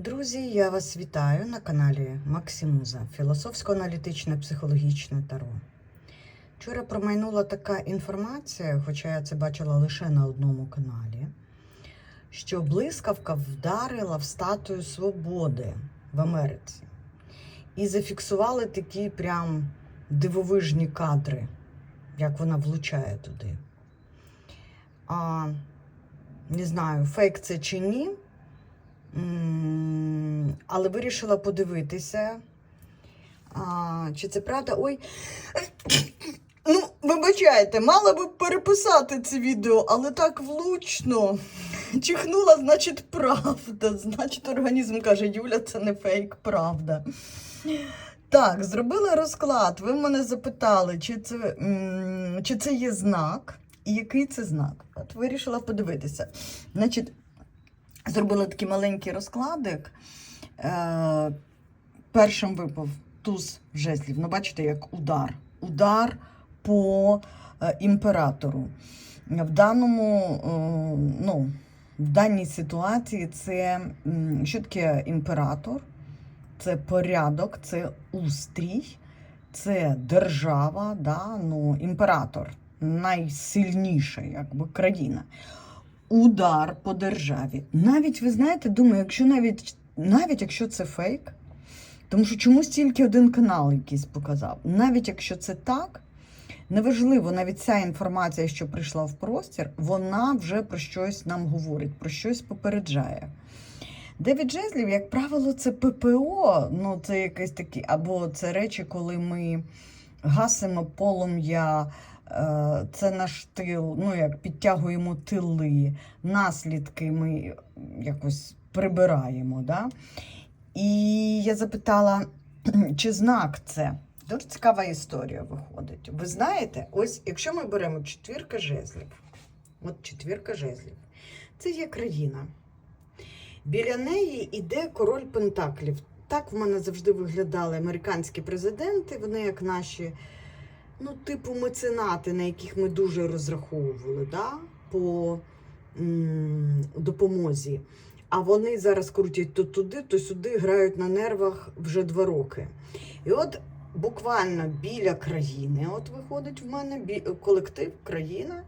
Друзі, я вас вітаю на каналі Максимуза, філософсько-аналітичне психологічне таро. Вчора промайнула така інформація, хоча я це бачила лише на одному каналі, що блискавка вдарила в статую свободи в Америці. І зафіксували такі прям дивовижні кадри, як вона влучає туди. А, не знаю, фейк це чи ні. Але вирішила подивитися. А, чи це правда? Ой. Ну, вибачайте, мала би переписати це відео, але так влучно. Чихнула, значить, правда. Значить, організм каже, Юля, це не фейк, правда. Так, зробила розклад. Ви мене запитали, чи це, чи це є знак, і який це знак. От вирішила подивитися. Значить, зробила такий маленький розкладик. Е, першим випав туз жезлів. Ну, бачите, як удар. Удар по е, імператору. В даному, е, ну, в даній ситуації це що таке імператор? Це порядок, це устрій, це держава, да? ну, імператор найсильніша якби, країна удар по державі. Навіть ви знаєте, думаю, якщо навіть, навіть якщо це фейк, тому що чомусь тільки один канал якийсь показав. Навіть якщо це так, неважливо, навіть ця інформація, що прийшла в простір, вона вже про щось нам говорить, про щось попереджає. Дев'ять жезлів, як правило, це ППО, ну це якесь такі, або це речі, коли ми гасимо полум'я. Е, Це наш тил, ну як підтягуємо тили, наслідки ми якось прибираємо. Да? І я запитала, чи знак це? Дуже цікава історія виходить. Ви знаєте, ось якщо ми беремо четвірка жезлів, от четвірка жезлів, це є країна. Біля неї йде король Пентаклів. Так в мене завжди виглядали американські президенти, вони як наші ну, типу меценати, на яких ми дуже розраховували да? по м, допомозі. А вони зараз крутять то туди, то сюди, грають на нервах вже два роки. І от буквально біля країни, от виходить в мене колектив, країна,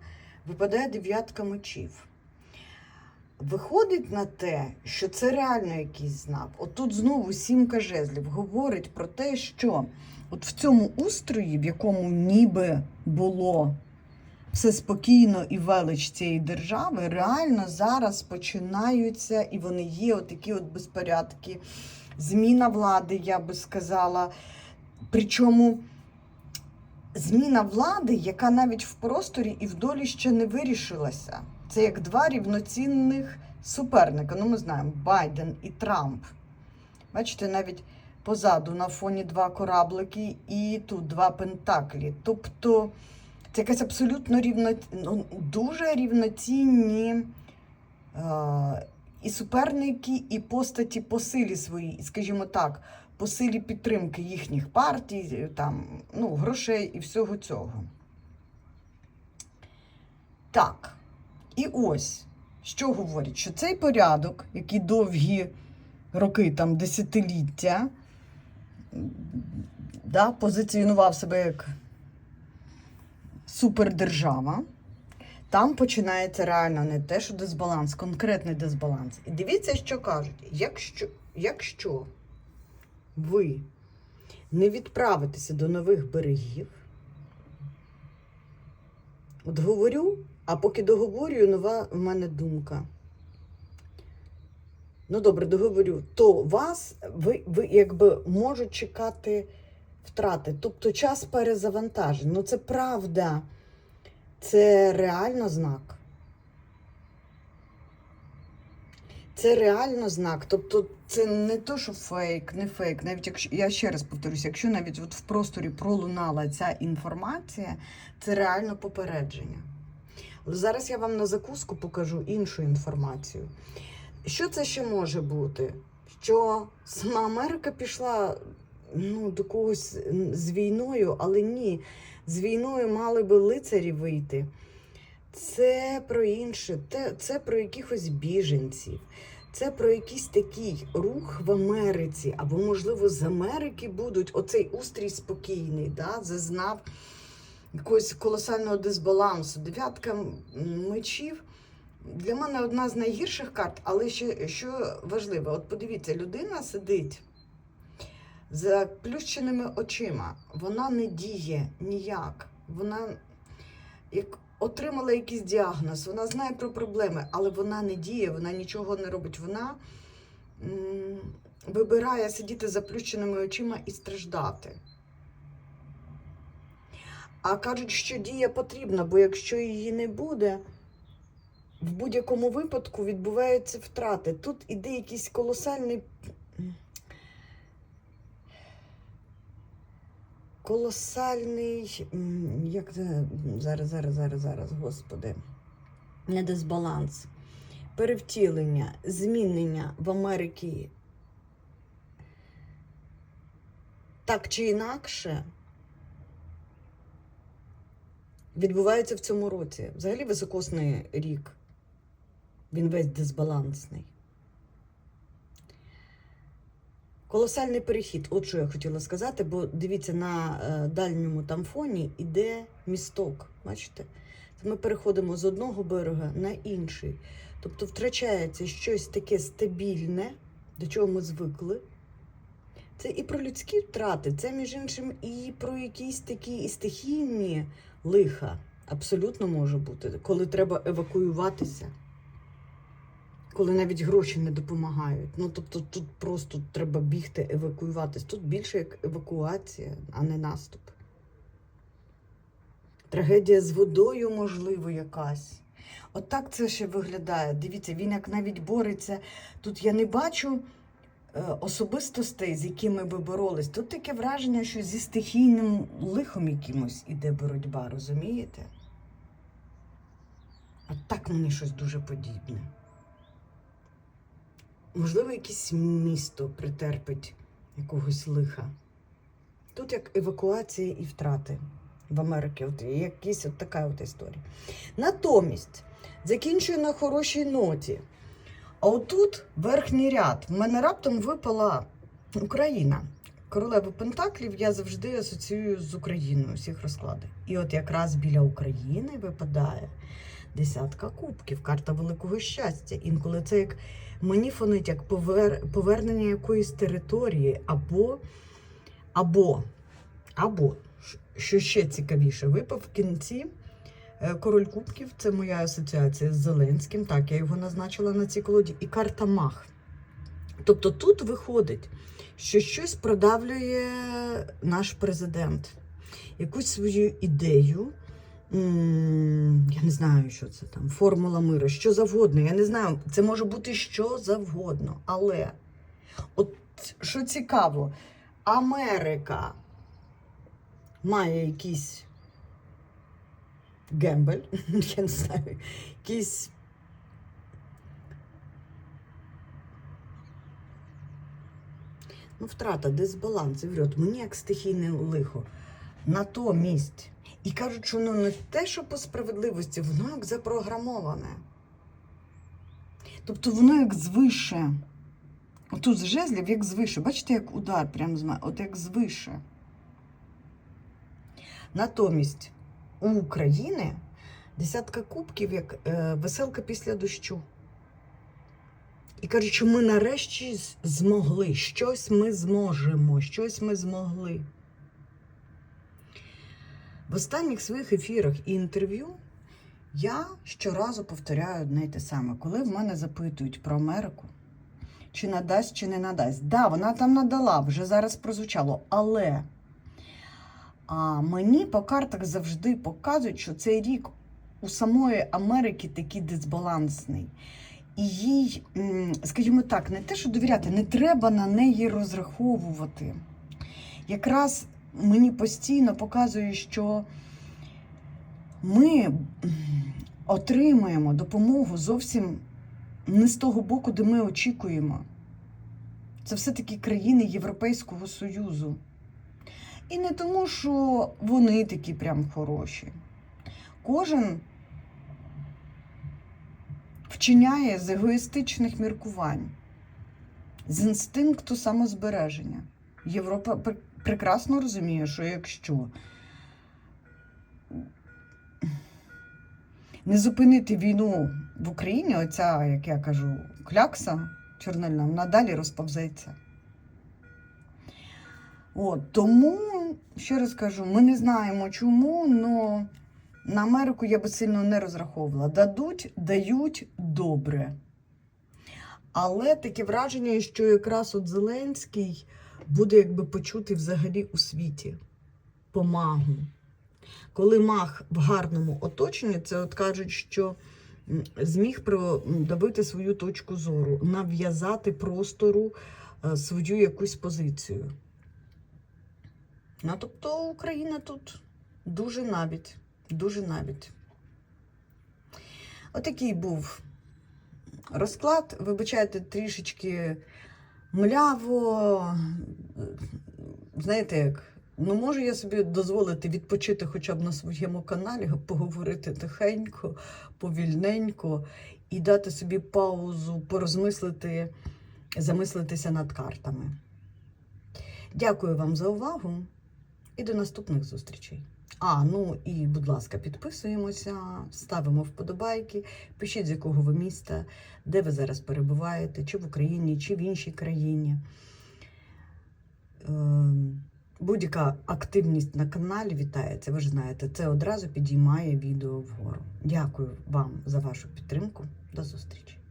випадає дев'ятка мечів. Виходить на те, що це реально якийсь знак. От тут знову сімка жезлів говорить про те, що от в цьому устрої, в якому ніби було все спокійно і велич цієї держави, реально зараз починаються і вони є отакі от безпорядки, зміна влади, я би сказала. Причому зміна влади, яка навіть в просторі і в долі ще не вирішилася. Це як два рівноцінних суперника. Ну, ми знаємо, Байден і Трамп. Бачите, навіть позаду на фоні два кораблики і тут два пентаклі. Тобто це якась абсолютно рівно, ну, дуже рівноцінні е, і суперники, і постаті по силі своїй, скажімо так, по силі підтримки їхніх партій, там, ну, грошей і всього цього. Так. І ось, що говорять, що цей порядок, який довгі роки, там, десятиліття, да, позиціонував себе як супердержава, там починається реально не те, що дисбаланс, конкретний дисбаланс. І дивіться, що кажуть, якщо, якщо ви не відправитеся до нових берегів, От говорю, а поки договорюю, нова в мене думка. Ну, добре, договорю, то вас ви, ви якби можуть чекати втрати. Тобто час перезавантажень. Ну, це правда. Це реально знак. Це реально знак. Тобто, це не то, що фейк, не фейк. Навіть якщо я ще раз повторюся, якщо навіть от в просторі пролунала ця інформація, це реально попередження. Зараз я вам на закуску покажу іншу інформацію. Що це ще може бути? Що сама Америка пішла ну, до когось з війною, але ні, з війною мали би лицарі вийти. Це про інше, це про якихось біженців, Це про якийсь такий рух в Америці, або, можливо, з Америки будуть оцей устрій спокійний, да, зазнав якогось колосального дисбалансу. Дев'ятка мечів для мене одна з найгірших карт, але ще що важливо, от подивіться, людина сидить з заплющеними очима, вона не діє ніяк. Вона як отримала якийсь діагноз, вона знає про проблеми, але вона не діє, вона нічого не робить. Вона м, вибирає сидіти заплющеними очима і страждати. А кажуть, що дія потрібна, бо якщо її не буде, в будь-якому випадку відбуваються втрати. Тут іде якийсь колосальний. Колосальний. Як це? Зараз, зараз, зараз, зараз, господи. Не дисбаланс. Перевтілення, змінення в Америці. Так чи інакше відбувається в цьому році. Взагалі високосний рік. Він весь дисбалансний. Колосальний перехід. От що я хотіла сказати, бо дивіться, на е, дальньому там фоні іде місток. Бачите? Ми переходимо з одного берега на інший. Тобто втрачається щось таке стабільне, до чого ми звикли. Це і про людські втрати, це, між іншим, і про якісь такі і стихійні лиха. Абсолютно може бути, коли треба евакуюватися коли навіть гроші не допомагають. Ну тобто тут просто треба бігти, евакуюватись. Тут більше як евакуація, а не наступ. Трагедія з водою, можливо, якась. От це ще виглядає. Дивіться, він як навіть бореться. Тут я не бачу е, особистостей, з якими би боролись. Тут таке враження, що зі стихійним лихом якимось іде боротьба, розумієте? От так мені щось дуже подібне. Можливо, якесь місто притерпить якогось лиха. Тут як евакуація і втрати в Америці. От якась от така от історія. Натомість закінчую на хорошій ноті. А отут верхній ряд. В мене раптом випала Україна. Королеву Пентаклів я завжди асоціюю з Україною всіх розкладів. І от якраз біля України випадає десятка кубків, карта великого щастя. Інколи це як мені фонить як повер... повернення якоїсь території, або, або, або, що ще цікавіше, випав в кінці е, король кубків. Це моя асоціація з Зеленським. Так, я його назначила на цій колоді, і карта Мах. Тобто тут виходить, що щось продавлює наш президент, якусь свою ідею. Я не знаю, що це там, формула миру, що завгодно. Я не знаю, це може бути що завгодно. Але, от що цікаво, Америка має якийсь гембель, я не знаю, якийсь. Ну, втрата, дисбаланс, і от мені як стихійне лихо. Натомість. І кажуть, що ну не те, що по справедливості, воно як запрограмоване. Тобто воно як звише. Отут жезлів як звише. Бачите, як удар прям от як звише. Натомість у України десятка кубків як е, веселка після дощу. І кажуть, що ми нарешті змогли, щось ми зможемо, щось ми змогли. В останніх своїх ефірах і інтерв'ю я щоразу повторяю одне й те саме. Коли в мене запитують про Америку, чи надасть, чи не надасть. Да, вона там надала, вже зараз прозвучало, але а, мені по картах завжди показують, що цей рік у самої Америки такий дисбалансний. І їй, скажімо так, не те, що довіряти, не треба на неї розраховувати. Якраз мені постійно показує, що ми отримаємо допомогу зовсім не з того боку, де ми очікуємо. Це все-таки країни Європейського Союзу. І не тому, що вони такі прям хороші. Кожен вчиняє з егоїстичних міркувань, з інстинкту самозбереження. Європа прекрасно розуміє, що якщо не зупинити війну в Україні, оця, як я кажу, клякса чорнильна, вона далі розповзеться. От, тому, ще раз кажу, ми не знаємо чому, але на Америку я би сильно не розраховувала. Дадуть, дають добре. Але таке враження, що якраз от Зеленський буде якби почути взагалі у світі по магу. Коли маг в гарному оточенні, це от кажуть, що зміг продавити свою точку зору, нав'язати простору е, свою якусь позицію. Ну, тобто Україна тут дуже навіть, дуже навіть. Отакий був розклад. Вибачайте, трішечки мляво. Знаєте як? Ну, можу я собі дозволити відпочити хоча б на своєму каналі, поговорити тихенько, повільненько і дати собі паузу, порозмислити, замислитися над картами. Дякую вам за увагу і до наступних зустрічей. А, ну і, будь ласка, підписуємося, ставимо вподобайки, пишіть, з якого ви міста, де ви зараз перебуваєте, чи в Україні, чи в іншій країні. Ем, Будь-яка активність на каналі вітається, ви ж знаєте, це одразу підіймає відео вгору. Дякую вам за вашу підтримку. До зустрічі!